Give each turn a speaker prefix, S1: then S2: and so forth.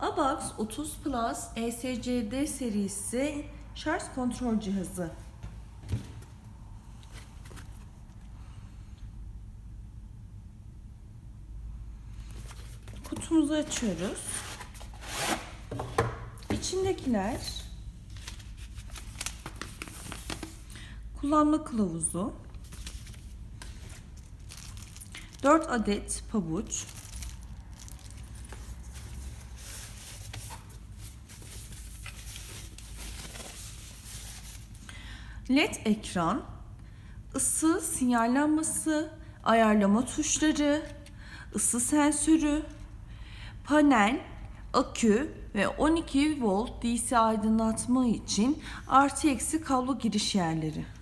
S1: ABAX 30 Plus ESCD serisi şarj kontrol cihazı. Kutumuzu açıyoruz. İçindekiler kullanma kılavuzu, 4 adet pabuç, LED ekran, ısı sinyallenmesi, ayarlama tuşları, ısı sensörü, panel, akü ve 12 volt DC aydınlatma için artı eksi kablo giriş yerleri.